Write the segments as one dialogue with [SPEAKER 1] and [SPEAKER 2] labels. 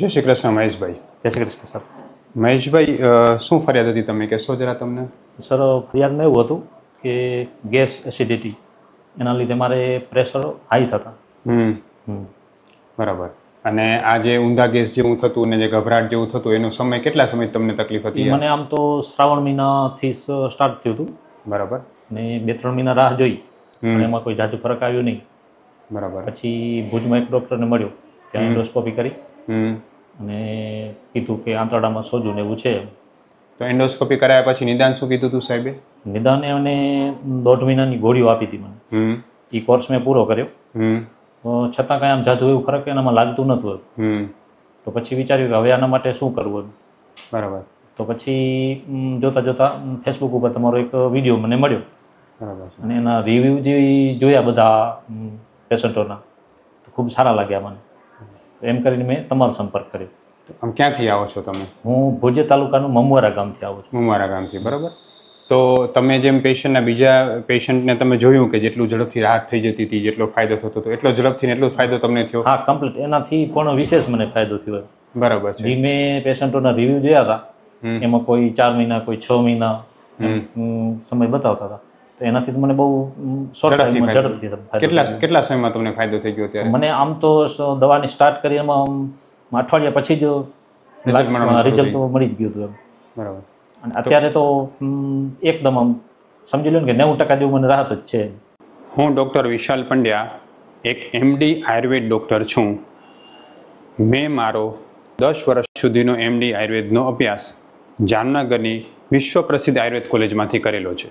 [SPEAKER 1] જય શ્રી કૃષ્ણ મહેશભાઈ.
[SPEAKER 2] જય શ્રી કૃષ્ણ સર.
[SPEAKER 1] મહેશભાઈ શું ફરિયાદ હતી તમે કહેશો જરા તમને?
[SPEAKER 2] સર ફરિયાદમાં એવું હતું કે ગેસ એસિડિટી એના લીધે મારે પ્રેશર હાઈ થતા.
[SPEAKER 1] હમ. બરાબર. અને આ જે ઊંધા ગેસ જેવું થતું અને જે ગભરાટ જેવું થતું એનો સમય કેટલા સમય તમને તકલીફ હતી?
[SPEAKER 2] મને આમ તો શ્રાવણ મહિનાથી સ્ટાર્ટ થયું હતું.
[SPEAKER 1] બરાબર.
[SPEAKER 2] ને બે ત્રણ મહિના રાહ જોઈ. અને એમાં કોઈ જાજુ ફરક આવ્યો નહીં.
[SPEAKER 1] બરાબર.
[SPEAKER 2] પછી ભુજમાં એક ડૉક્ટરને મળ્યો. ત્યાં એન્ડોસ્કોપી કરી. અને કીધું કે આંતરડામાં સોજું ને એવું છે.
[SPEAKER 1] તો એન્ડોસ્કોપી કરાયા પછી નિદાન શું કીધું હતું સાહેબે?
[SPEAKER 2] નિદાને અને દોઢ મહિનાની ગોળીઓ આપી હતી મને. એ કોર્સ મેં પૂરો કર્યો. તો છતાં કાંઈ આમ જાતું એવું ફરક એનામાં લાગતું નહોતું તો પછી વિચાર્યું કે હવે આના માટે શું કરવું.
[SPEAKER 1] બરાબર.
[SPEAKER 2] તો પછી જોતા જોતા ફેસબુક ઉપર તમારો એક વીડિયો મને મળ્યો.
[SPEAKER 1] બરાબર
[SPEAKER 2] અને એના રિવ્યૂ જે જોયા બધા પેશન્ટોના. તો ખૂબ સારા લાગ્યા મને. તો એમ કરીને મેં તમારો સંપર્ક કર્યો.
[SPEAKER 1] આમ ક્યાંથી આવો છો તમે?
[SPEAKER 2] હું ભુજ તાલુકાનું મમવારા ગામથી આવું છું.
[SPEAKER 1] મમવારા ગામથી બરાબર? તો તમે જેમ પેશન્ટના બીજા પેશન્ટને તમે જોયું કે જેટલું ઝડપથી રાહત થઈ જતી હતી જેટલો ફાયદો થતો હતો એટલો ઝડપથી ને એટલો ફાયદો તમને થયો?
[SPEAKER 2] હા કમ્પ્લીટ એનાથી પણ વિશેષ મને ફાયદો થયો
[SPEAKER 1] બરાબર છે.
[SPEAKER 2] જે મેં પેશન્ટોના રિવ્યૂ જોયા હતા. એમાં કોઈ ચાર મહિના કોઈ છ મહિના. સમય બતાવતા હતા. તો એનાથી મને બહુ શોર્ટ ટાઈમમાં ઝડપથી
[SPEAKER 1] કેટલા. કેટલા સમયમાં તમને ફાયદો થઈ ગયો ત્યારે?
[SPEAKER 2] મને આમ તો દવાની સ્ટાર્ટ કરી એમાં અઠવાડિયા પછી જ રિઝલ્ટ તો મળી જ ગયું હતું એમ.
[SPEAKER 1] બરાબર.
[SPEAKER 2] અને અત્યારે તો એકદમ આમ સમજી લો ને કે નેવું ટકા જેવું મને રાહત જ છે.
[SPEAKER 1] હું ડૉક્ટર વિશાલ પંડ્યા એક એમડી આયુર્વેદ ડૉક્ટર છું. મેં મારો દસ વર્ષ સુધીનો એમડી આયુર્વેદનો અભ્યાસ જામનગરની વિશ્વ પ્રસિદ્ધ આયુર્વેદ કોલેજમાંથી કરેલો છે.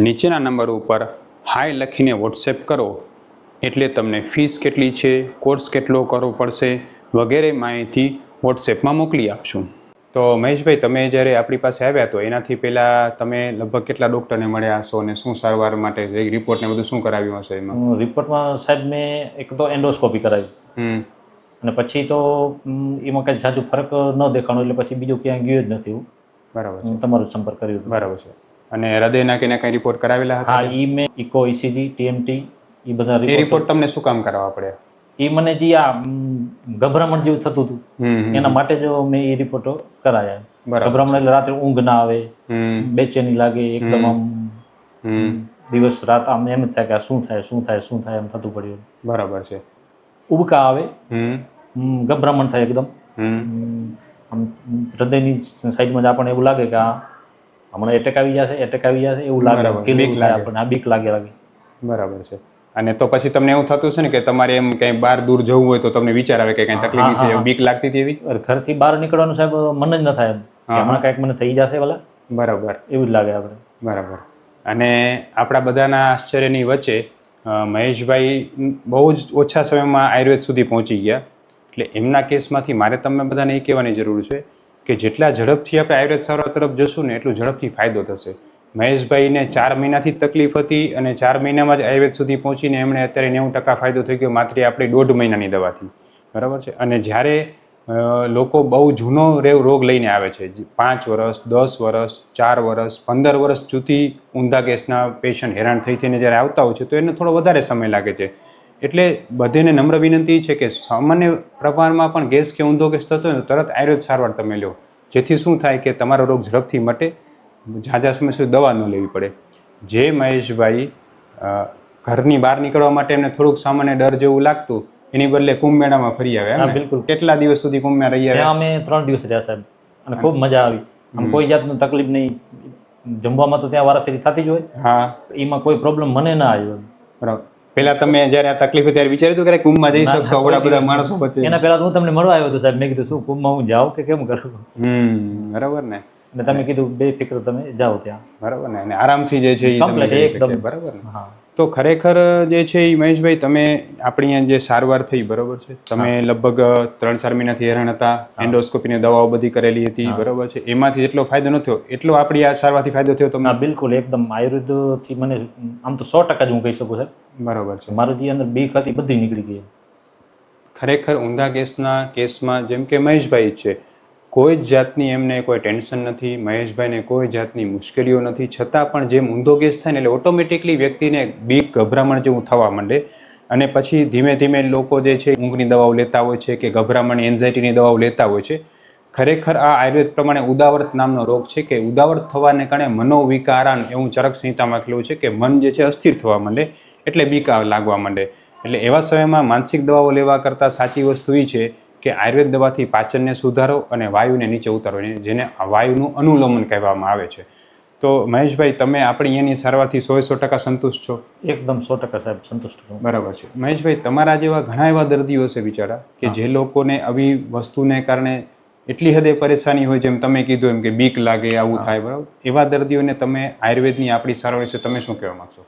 [SPEAKER 1] નીચેના નંબર ઉપર હાય લખીને વોટ્સએપ કરો. એટલે તમને ફીસ કેટલી છે કોર્સ કેટલો કરવો પડશે વગેરે માહિતી વોટ્સએપમાં મોકલી આપશું. તો મહેશભાઈ તમે જ્યારે આપણી પાસે આવ્યા તો એનાથી પહેલાં તમે લગભગ કેટલા ડૉક્ટરને મળ્યા હશો અને શું સારવાર માટે રિપોર્ટને બધું શું કરાવ્યું હશે એમાં?
[SPEAKER 2] રિપોર્ટમાં સાહેબ મેં એક તો એન્ડોસ્કોપી કરાવી.
[SPEAKER 1] હમ.
[SPEAKER 2] અને પછી તો એમાં કાંઈ જાજુ ફરક ન દેખાણો એટલે પછી બીજું ક્યાંય ગયું જ નથી હું
[SPEAKER 1] બરાબર
[SPEAKER 2] તમારો સંપર્ક કર્યો
[SPEAKER 1] બરાબર છે. અને હૃદયના કે કઈ રિપોર્ટ કરાવેલા હતા?
[SPEAKER 2] હા ઈ મેં ઇકો ઇસીજી ટીએમટી એ બધા
[SPEAKER 1] એ
[SPEAKER 2] રિપોર્ટ
[SPEAKER 1] રિપોર્ટ તમને શું કામ કરાવવા પડે
[SPEAKER 2] એ મને જે આ ગભરામણ જેવું થતું હતું. એના માટે જો મેં એ રિપોર્ટો કરાયા. ગભરામણ એટલે રાત્રે ઊંઘ ના આવે બેચેની લાગે એકદમ આમ
[SPEAKER 1] હમ.
[SPEAKER 2] દિવસ રાત આમ એમ જ થાય કે શું થાય શું થાય શું થાય એમ થતું પડ્યું.
[SPEAKER 1] બરાબર છે.
[SPEAKER 2] ઉબકા આવે ગભરામણ થાય એકદમ. આમ હૃદયની સાઈડમાં જ આપણને એવું લાગે કે આ હમણાં એટેક આવી જશે એટેક આવી જશે એવું લાગે
[SPEAKER 1] બીક લાગે.
[SPEAKER 2] આપણને આ બીક લાગે લાગે.
[SPEAKER 1] બરાબર છે. અને તો પછી તમને એવું થતું છે ને કે તમારે એમ કંઈ બહાર દૂર જવું હોય તો તમને વિચાર આવે કે કંઈ તકલીફ નથી બીક લાગતી હતી એવી?
[SPEAKER 2] ઘરથી બહાર નીકળવાનું સાહેબ મન જ ન થાય એમ. હમણાં કાંઈક મને થઈ જશે ભલા.
[SPEAKER 1] બરાબર.
[SPEAKER 2] એવું જ લાગે આપણે
[SPEAKER 1] બરાબર. અને આપણા બધાના આશ્ચર્યની વચ્ચે મહેશભાઈ બહુ જ ઓછા સમયમાં આયુર્વેદ સુધી પહોંચી ગયા. એટલે એમના કેસમાંથી મારે તમને બધાને એ કહેવાની જરૂર છે કે જેટલા ઝડપથી આપણે આયુર્વેદ સારવાર તરફ જશું ને એટલું ઝડપથી ફાયદો થશે. મહેશભાઈને ચાર મહિનાથી તકલીફ હતી અને ચાર મહિનામાં જ આયુર્વેદ સુધી પહોંચીને એમણે અત્યારે નેવું ટકા ફાયદો થઈ ગયો, માત્ર આપણી દોઢ મહિનાની દવાથી. બરાબર છે? અને જ્યારે લોકો બહુ જૂનો રોગ લઈને આવે છે પાંચ વર્ષ દસ વર્ષ ચાર વર્ષ પંદર વર્ષ સુધી ઊંધા ગેસના પેશન્ટ હેરાન થઈ થઈને જ્યારે આવતા હોય છે, તો એને થોડો વધારે સમય લાગે છે. એટલે બધેને નમ્ર વિનંતી છે કે સામાન્ય પ્રમાણમાં પણ ગેસ કે ઊંધો ગેસ થતો હોય તરત આયુર્વેદ સારવાર તમે લો જેથી શું થાય કે તમારો રોગ ઝડપથી મટે ઝાઝા સમય સુધી દવા ન લેવી પડે. જે મહેશભાઈ ઘરની બહાર નીકળવા માટે એમને થોડુંક સામાન્ય ડર જેવું લાગતું એની બદલે કુંભ મેળામાં ફરી આવે
[SPEAKER 2] હા, બિલકુલ.
[SPEAKER 1] કેટલા દિવસ સુધી કુંભ મેળા રહ્યા
[SPEAKER 2] ત્યાં અમે ત્રણ દિવસ રહ્યા સાહેબ. અને ખૂબ મજા આવી. આમ કોઈ જાતનું તકલીફ નહીં. જમવામાં તો ત્યાં વારાફેરી થતી જ હોય.
[SPEAKER 1] હા.
[SPEAKER 2] એમાં કોઈ પ્રોબ્લેમ મને ના આવ્યો
[SPEAKER 1] બરાબર. પેલા તમે જ્યારે આ તકલીફ ત્યારે વિચાર્યું હતું કે કુંભમાં જઈ શકશો
[SPEAKER 2] કોઈ
[SPEAKER 1] બધા માણસો વચ્ચે.
[SPEAKER 2] એના પહેલા હું તમને મળવા આવ્યો હતો સાહેબ. મેં કીધું શું કુંભમાં હું જાઉં કે કેમ કરું?
[SPEAKER 1] હમ બરાબર ને.
[SPEAKER 2] અને તમે કીધું બે ફિકર તમે જાઓ ત્યાં.
[SPEAKER 1] બરાબર ને અને આરામથી જે છે એ
[SPEAKER 2] એકદમ.
[SPEAKER 1] બરાબર ને.
[SPEAKER 2] હા.
[SPEAKER 1] તો ખરેખર જે છે એ મહેશભાઈ તમે આપણી જે સારવાર થઈ બરોબર છે? તમે લગભગ ત્રણ ચાર મહિનાથી હેરાન હતા એન્ડોસ્કોપીની દવાઓ બધી કરેલી હતી બરોબર છે? એમાંથી જેટલો ફાયદો ન થયો એટલો આપણી આ સારવારથી ફાયદો થયો તમને?
[SPEAKER 2] બિલકુલ એકદમ આયુર્વેદથી મને આમ તો સો ટકા જ હું કહી શકું સાહેબ.
[SPEAKER 1] બરોબર છે.
[SPEAKER 2] મારી જે અંદર બીક હતી બધી નીકળી ગઈ.
[SPEAKER 1] ખરેખર ઊંધા કેસના કેસમાં જેમ કે મહેશભાઈ છે કોઈ જ જાતની એમને કોઈ ટેન્શન નથી, મહેશભાઈને કોઈ જાતની મુશ્કેલીઓ નથી. છતાં પણ જેમ ઊંધો કેસ થાય ને એટલે ઓટોમેટિકલી વ્યક્તિને બીક ગભરામણ જેવું થવા માંડે. અને પછી ધીમે ધીમે લોકો જે છે, ઊંઘની દવાઓ લેતા હોય છે કે ગભરામણ એન્ઝાયટીની દવાઓ લેતા હોય છે. ખરેખર આ આયુર્વેદ પ્રમાણે ઉદાવર્ત નામનો રોગ છે કે ઉદાવર્ત થવાને કારણે મનોવિકારાન એવું ચરક સંહિતામાં લખેલું છે કે મન જે છે અસ્થિર થવા માંડે, એટલે બીક લાગવા માંડે. એટલે એવા સમયમાં માનસિક દવાઓ લેવા કરતાં સાચી વસ્તુ એ છે કે આયુર્વેદ દવાથી પાચનને સુધારો અને વાયુને નીચે ઉતારો એને જેને આ વાયુનું અનુલોમન કહેવામાં આવે છે. તો મહેશભાઈ તમે આપણી અહીંયાની સારવારથી સો સો ટકા સંતુષ્ટ છો?
[SPEAKER 2] એકદમ સો ટકા સાહેબ સંતુષ્ટ છું.
[SPEAKER 1] બરાબર છે. મહેશભાઈ તમારા જેવા ઘણા એવા દર્દીઓ છે બિચારા કે જે લોકોને આવી વસ્તુને કારણે એટલી હદે પરેશાની હોય જેમ તમે કીધું એમ કે બીક લાગે આવું થાય બરાબર? એવા દર્દીઓને તમે આયુર્વેદની આપણી સારવાર વિશે તમે શું કહેવા માંગશો?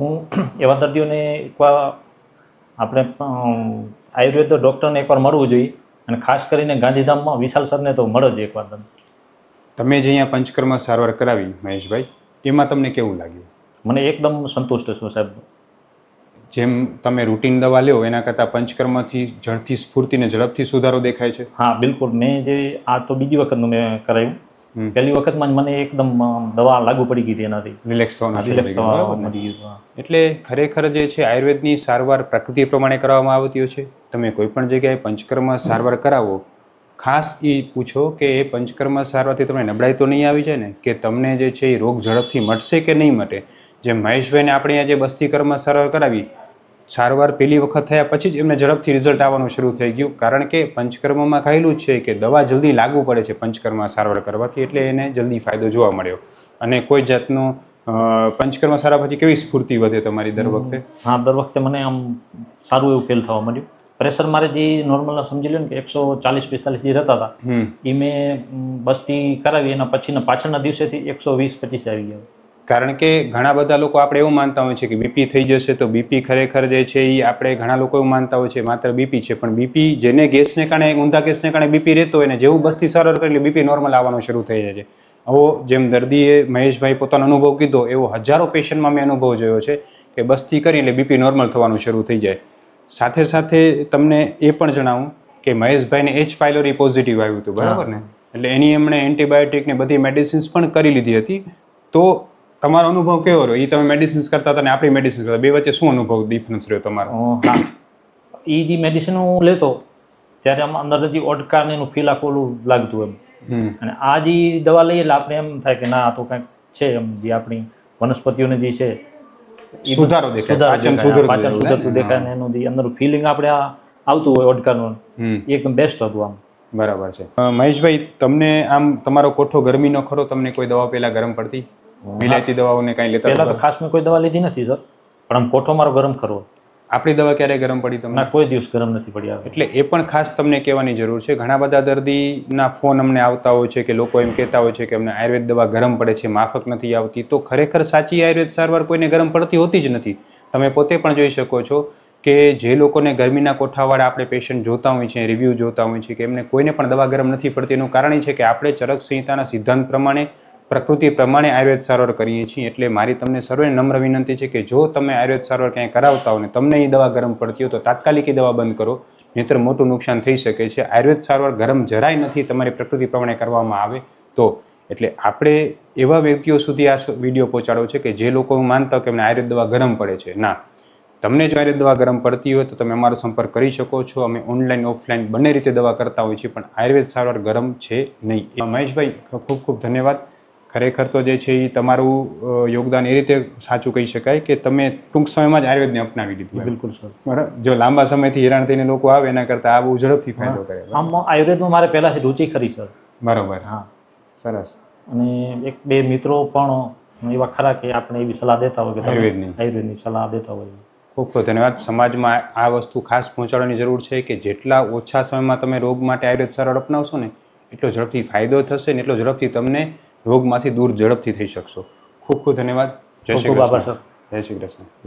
[SPEAKER 2] હું એવા દર્દીઓને આપણે આયુર્વેદ ડૉક્ટરને એકવાર મળવું જોઈએ અને ખાસ કરીને ગાંધીધામમાં વિશાલ સરને તો મળો જ એકવાર તમે.
[SPEAKER 1] તમે જે અહીંયા પંચકર્મ સારવાર કરાવી મહેશભાઈ એમાં તમને કેવું લાગ્યું?
[SPEAKER 2] મને એકદમ સંતુષ્ટ છું સાહેબ.
[SPEAKER 1] જેમ તમે રૂટીન દવા લ્યો એના કરતાં પંચકર્મથી ઝડપથી સ્ફૂર્તિને ઝડપથી સુધારો દેખાય છે.
[SPEAKER 2] હા બિલકુલ. મેં જે આ તો બીજી વખતનું મેં કરાવ્યું
[SPEAKER 1] હમ.
[SPEAKER 2] પહેલી વખતમાં મને એકદમ દવા લાગુ પડી ગઈ હતી એનાથી.
[SPEAKER 1] રિલેક્સ થવાનું
[SPEAKER 2] રિલેક્સ? મળી ગયું
[SPEAKER 1] એટલે ખરેખર જે છે આયુર્વેદની સારવાર પ્રકૃતિ પ્રમાણે કરવામાં આવતી હોય છે? તમે કોઈ પણ જગ્યાએ પંચકર્મ સારવાર કરાવો ખાસ એ પૂછો કે એ પંચકર્મ સારવારથી તમને નબળાઈ તો નહીં આવી જાય ને? કે તમને જે છે એ રોગ ઝડપથી મટશે કે નહીં મટે? જેમ મહેશભાઈને આપણે અહીંયા જે બસ્તી કર્મ સારવાર કરાવી સારવાર પહેલી વખત થયા પછી જ એમને ઝડપથી રિઝલ્ટ આવવાનું શરૂ થઈ ગયું. કારણ કે પંચકર્મમાં કહેલું છે કે દવા જલ્દી લાગુ પડે છે પંચકર્મ સારવાર કરવાથી એટલે એને જલ્દી ફાયદો જોવા મળ્યો. અને કોઈ જાતનું પંચકર્મ સારા પછી કેવી સ્ફૂર્તિ વધે તમારી દર વખતે?
[SPEAKER 2] હા દર વખતે મને આમ સારું એવું ફેલ થવા મળ્યું પ્રેશર મારે જે નોર્મલ સમજી લો ને કે એકસો ચાલીસ પિસ્તાલીસ જે રહેતા હતા એ મેં બસ્તી કરાવી એના પછીના પાછળના દિવસેથી એકસો વીસ પચીસ આવી ગયા.
[SPEAKER 1] કારણ કે ઘણા બધા લોકો આપણે એવું માનતા હોય છે કે બીપી થઈ જશે તો બીપી ખરેખર જે છે એ આપણે ઘણા લોકો એવું માનતા હોય છે માત્ર બીપી છે. પણ બીપી જેને ગેસને કારણે ઊંધા ગેસને કારણે બીપી રહેતો હોય ને જેવું બસ્તી સારવાર કરે એટલે બીપી નોર્મલ આવવાનું શરૂ થઈ જાય છે. આવો જેમ દર્દીએ મહેશભાઈ પોતાનો અનુભવ કીધો એવો હજારો પેશન્ટમાં મેં અનુભવ જોયો છે કે બસ્તી કરી એટલે બીપી નોર્મલ થવાનું શરૂ થઈ જાય. સાથે સાથે તમને એ પણ જણાવું કે મહેશભાઈને એચ પાયલોરી પોઝિટિવ આવ્યું હતું બરાબર ને? એટલે એની એમણે એન્ટીબાયોટિક ને બધી મેડિસિન્સ પણ કરી લીધી હતી. તો તમારો અનુભવ કેવો રહ્યો? એ તમે મેડિસિન્સ કરતા હતા અને આપણી મેડિસિન કરતા બે વચ્ચે શું અનુભવ ડિફરન્સ રહ્યો તમારો?
[SPEAKER 2] હા એ જે મેડિસિન હું લેતો ત્યારે આમ અંદર જે ઓડકાર ને એનું ફીલ આખું ઓલું લાગતું એમ. અને આ જે દવા લઈએ એટલે આપણે એમ થાય કે ના આ તો કંઈક છે એમ જે આપણી વનસ્પતિઓને જે છે
[SPEAKER 1] સુધારો દેખાય. પાચન સુધરતું?
[SPEAKER 2] દેખાય. ને એનું જે અંદર ફિલિંગ આપણે આ આવતું હોય
[SPEAKER 1] હમ.
[SPEAKER 2] એકદમ બેસ્ટ હતું આમ.
[SPEAKER 1] બરાબર છે. મહેશભાઈ તમને આમ તમારો કોઠો ગરમીનો ખરો? તમને કોઈ દવા પહેલાં ગરમ પડતી? વિલાયતી દવાઓને કાંઈ લેતા
[SPEAKER 2] પહેલા તો ખાસ મેં કોઈ દવા લીધી નથી સર. પણ આમ કોઠો મારો ગરમ કરવો.
[SPEAKER 1] આપણી દવા ક્યારે ગરમ પડી તમને?
[SPEAKER 2] કોઈ દિવસ ગરમ નથી પડી આવે.
[SPEAKER 1] એટલે એ પણ ખાસ તમને કહેવાની જરૂર છે. ઘણા બધા દર્દીના ફોન અમને આવતા હોય છે કે લોકો એમ કહેતા હોય છે કે અમને આયુર્વેદ દવા ગરમ પડે છે માફક નથી આવતી. તો ખરેખર સાચી આયુર્વેદ સારવાર કોઈને ગરમ પડતી હોતી જ નથી. તમે પોતે પણ જોઈ શકો છો કે જે લોકોને ગરમીના કોઠાવાળા આપણે પેશન્ટ જોતા હોય છે રિવ્યૂ જોતા હોય છે કે એમને કોઈને પણ દવા ગરમ નથી પડતી. એનું કારણ એ છે કે આપણે ચરક સંહિતાના સિદ્ધાંત પ્રમાણે પ્રકૃતિ પ્રમાણે આયુર્વેદ સારવાર કરીએ છીએ એટલે મારી તમને સર્વે નમ્ર વિનંતી છે કે જો તમે આયુર્વેદ સારવાર ક્યાંય કરાવતા હો ને તમને એ દવા ગરમ પડતી હોય તો તાત્કાલિક એ દવા બંધ કરો, નહીંતર મોટું નુકસાન થઈ શકે છે. આયુર્વેદ સારવાર ગરમ જરાય નથી, તમારી પ્રકૃતિ પ્રમાણે કરવામાં આવે તો. એટલે આપણે એવા વ્યક્તિઓ સુધી આ વીડિયો પહોંચાડો છે કે જે લોકો માનતા હોય કે એમને આયુર્વેદ દવા ગરમ પડે છે. ના, તમને જો આયુર્વેદ દવા ગરમ પડતી હોય તો તમે અમારો સંપર્ક કરી શકો છો. અમે ઓનલાઈન, ઓફલાઈન બંને રીતે દવા કરતા હોઈએ છીએ, પણ આયુર્વેદ સારવાર ગરમ છે નહીં. મહેશભાઈ, ખૂબ ખૂબ ધન્યવાદ. ખરેખર તો જે છે એ તમારું યોગદાન એ રીતે સાચું કહી શકાય કે તમે ટૂંક સમયમાં જ આયુર્વેદને અપનાવી લીધું
[SPEAKER 2] બિલકુલ સર.
[SPEAKER 1] બરાબર? જો લાંબા સમયથી હેરાન થઈને લોકો આવે એના કરતાં આ બહુ ઝડપથી ફાયદો કરે.
[SPEAKER 2] આમ આયુર્વેદમાં મારે પહેલાંથી રુચિ ખરી સર.
[SPEAKER 1] બરાબર.
[SPEAKER 2] હા.
[SPEAKER 1] સરસ.
[SPEAKER 2] અને એક બે મિત્રો પણ એવા ખરા કે આપણે એવી સલાહ દેતા હોય કે
[SPEAKER 1] આયુર્વેદની.
[SPEAKER 2] આયુર્વેદની સલાહ દેતા હોય.
[SPEAKER 1] ખૂબ ખૂબ ધન્યવાદ. સમાજમાં આ વસ્તુ ખાસ પહોંચાડવાની જરૂર છે કે જેટલા ઓછા સમયમાં તમે રોગ માટે આયુર્વેદ સરળ અપનાવશો ને એટલો ઝડપથી ફાયદો થશે ને એટલો ઝડપથી તમને રોગમાંથી દૂર ઝડપથી થઈ શકશો. ખૂબ ખૂબ ધન્યવાદ. જય શ્રી કૃષ્ણ. જય શ્રી કૃષ્ણ.